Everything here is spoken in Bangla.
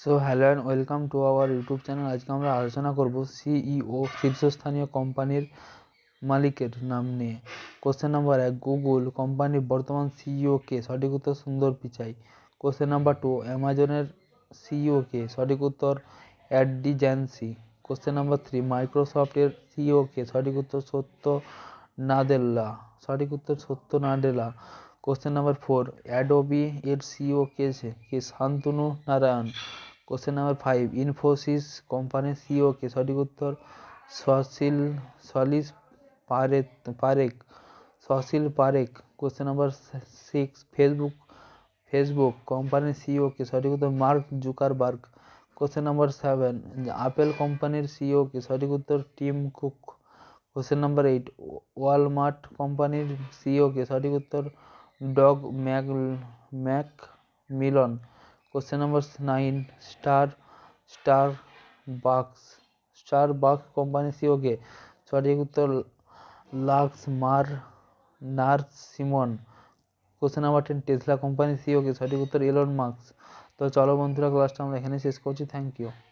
So hello and welcome to our YouTube channel আজকে আমরা আলোচনা করব সিইও শীর্ষস্থানীয় কোম্পানির মালিকের নাম নিয়ে। কোশ্চেন নাম্বার এক গুগল কোম্পানির বর্তমান সিইও কে সঠিক উত্তর Sundar Pichai. Question number two অ্যামাজনের সিইও কে সঠিক উত্তর অ্যাডি জ্যান্সি কোশ্চেন নাম্বার থ্রি মাইক্রোসফটের সিইও কে সঠিক উত্তর সত্য নাদেল্লা। সঠিক উত্তর Satya Nadella question number four Adobe এর সিইও কে কে? Shantanu Narayen. Question number five Infosys কোম্পানির সিইও কে? সঠিক উত্তর, Salil Salil Parekh Parekh, Salil Parekh. Question number six Facebook Facebook কোম্পানির সিইও কে? সঠিক উত্তর, Mark Zuckerberg. Question number seven Apple কোম্পানির সিইও কে? সঠিক উত্তর Tim Cook question number eight Walmart কোম্পানির সিইও কে? সঠিক উত্তর Doug Mc McMillon. Question number nine, star Starbucks Starbucks company সিওকে সঠিক উত্তর Laxman Narasimhan. Question number ten, Tesla company সিওকে সঠিক উত্তর এলন মার্কস তো চলো বন্ধুরা, ক্লাসটা আমরা এখানে শেষ করছি। Thank you.